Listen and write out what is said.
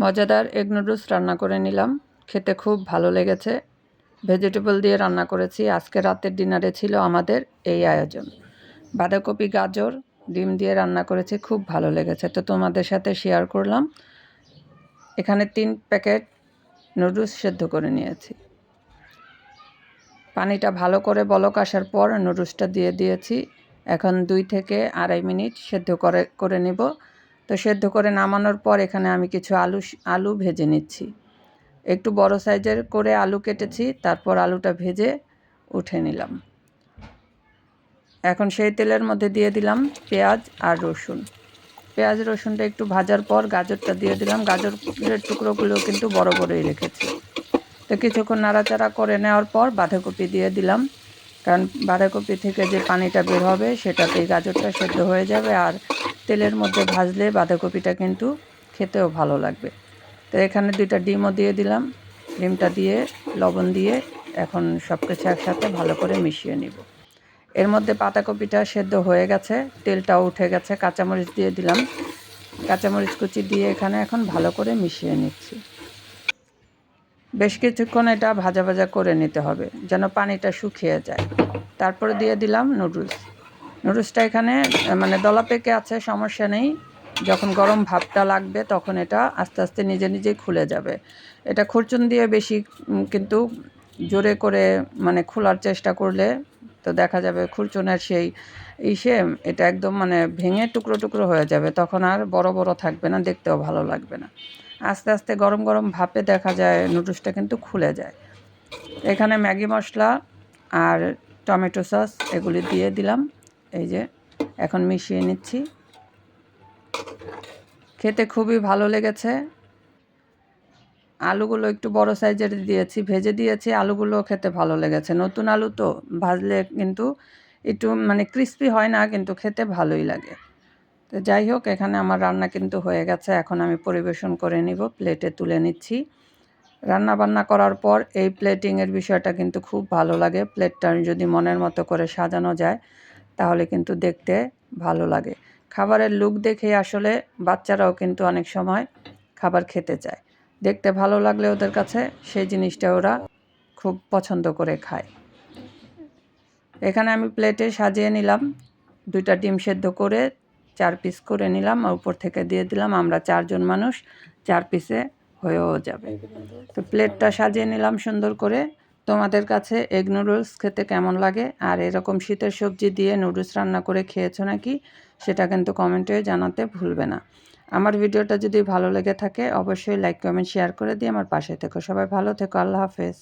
মজাদার egg noodles রান্না করে নিলাম। খেতে খুব ভালো লেগেছে। ভেজিটেবল দিয়ে রান্না করেছি। আজকে রাতের ডিনারে ছিল আমাদের এই আয়োজন। বাঁধাকপি, গাজর, ডিম দিয়ে রান্না করেছি। খুব ভালো লেগেছে। তো তোমাদের সাথে শেয়ার করলাম। এখানে তিন প্যাকেট নুডলস সেদ্ধ করে নিয়েছি। পানিটা ভালো করে বলক আসার পর নুডলসটা দিয়ে দিয়েছি। এখন দুই থেকে আড়াই মিনিট সেদ্ধ করে করে নেব। তো সেদ্ধ করে নামানোর পর এখানে আমি কিছু আলু আলু ভেজে নিচ্ছি। একটু বড় সাইজের করে আলু কেটেছি, তারপর আলুটা ভেজে উঠে নিলাম। এখন সেই তেলের মধ্যে দিয়ে দিলাম পেঁয়াজ আর রসুন। পেঁয়াজ, রসুনটা একটু ভাজার পর গাজরটা দিয়ে দিলাম। গাজরের টুকরোগুলো কিন্তু বড় বড়ই রেখেছি। তো কিছুক্ষণ নাড়াচাড়া করে নেওয়ার পর বাঁধাকপি দিয়ে দিলাম। কারণ বাঁধাকপি থেকে যে পানিটা বের হবে সেটাতেই গাজরটা সেদ্ধ হয়ে যাবে আর তেলের মধ্যে ভাজলে বাঁধাকপিটা কিন্তু খেতেও ভালো লাগবে। তো এখানে দুইটা ডিমও দিয়ে দিলাম। ডিমটা দিয়ে, লবণ দিয়ে এখন সব কিছু একসাথে ভালো করে মিশিয়ে নিব। এর মধ্যে পাতাকপিটা সেদ্ধ হয়ে গেছে, তেলটাও উঠে গেছে, কাঁচামরিচ দিয়ে দিলাম। কাঁচামরিচ কুচি দিয়ে এখানে এখন ভালো করে মিশিয়ে নিচ্ছি। বেশ কিছুক্ষণ এটা ভাজা ভাজা করে নিতে হবে, যেন পানিটা শুকিয়ে যায়। তারপরে দিয়ে দিলাম নুডলস। নুডলসটা এখানে মানে দলা পেকে আছে, সমস্যা নেই। যখন গরম ভাবটা লাগবে, তখন এটা আস্তে আস্তে নিজে নিজেই খুলে যাবে। এটা খুরচুন দিয়ে বেশি কিন্তু জোরে করে মানে খোলার চেষ্টা করলে তো দেখা যাবে খুরচুনের সেই ইসে, এটা একদম মানে ভেঙে টুকরো টুকরো হয়ে যাবে। তখন আর বড় বড় থাকবে না, দেখতেও ভালো লাগবে না। আস্তে আস্তে গরম গরম ভাপে দেখা যায় নুডলসটা কিন্তু খুলে যায়। এখানে ম্যাগি মশলা আর টমেটো সস এগুলি দিয়ে দিলাম। এই যে, এখন মিশিয়ে নিচ্ছি। খেতে খুবই ভালো লেগেছে। আলুগুলো একটু বড় সাইজের দিয়েছি, ভেজে দিয়েছি আলুগুলো খেতে ভালো লেগেছে। নতুন আলু তো ভাজলে কিন্তু একটু মানে ক্রিস্পি হয় না, কিন্তু খেতে ভালোই লাগে। তো যাই হোক, এখানে আমার রান্না কিন্তু হয়ে গেছে। এখন আমি পরিবেশন করে নিব প্লেটে তুলে নিচ্ছি। রান্না বান্না করার পর এই প্লেটিংয়ের বিষয়টা কিন্তু খুব ভালো লাগে। প্লেটটা যদি মনের মতো করে সাজানো যায়, তাহলে কিন্তু দেখতে ভালো লাগে। খাবারের লুক দেখে আসলে বাচ্চারাও কিন্তু অনেক সময় খাবার খেতে চায়। দেখতে ভালো লাগলে ওদের কাছে সেই জিনিসটা ওরা খুব পছন্দ করে খায়। এখানে আমি প্লেটে সাজিয়ে নিলাম। দুইটা ডিম সেদ্ধ করে চার পিস করে নিলাম। আর উপর থেকে দিয়ে দিলাম। আমরা চারজন মানুষ, চার পিসে হয়েও যাবে। তো প্লেটটা সাজিয়ে নিলাম সুন্দর করে। তোমাদের কাছে এগ নুডলস খেতে কেমন লাগে? আর এরকম শীতের সবজি দিয়ে নুডলস রান্না করে খেয়েছো নাকি? সেটা কিন্তু কমেন্টে জানাতে ভুলবে না। আমার ভিডিওটা যদি ভালো লেগে থাকে অবশ্যই লাইক কমেন্ট শেয়ার করে দিয়ে আমার পাশে থেকো। সবাই ভালো থেকো। আল্লাহ হাফেজ।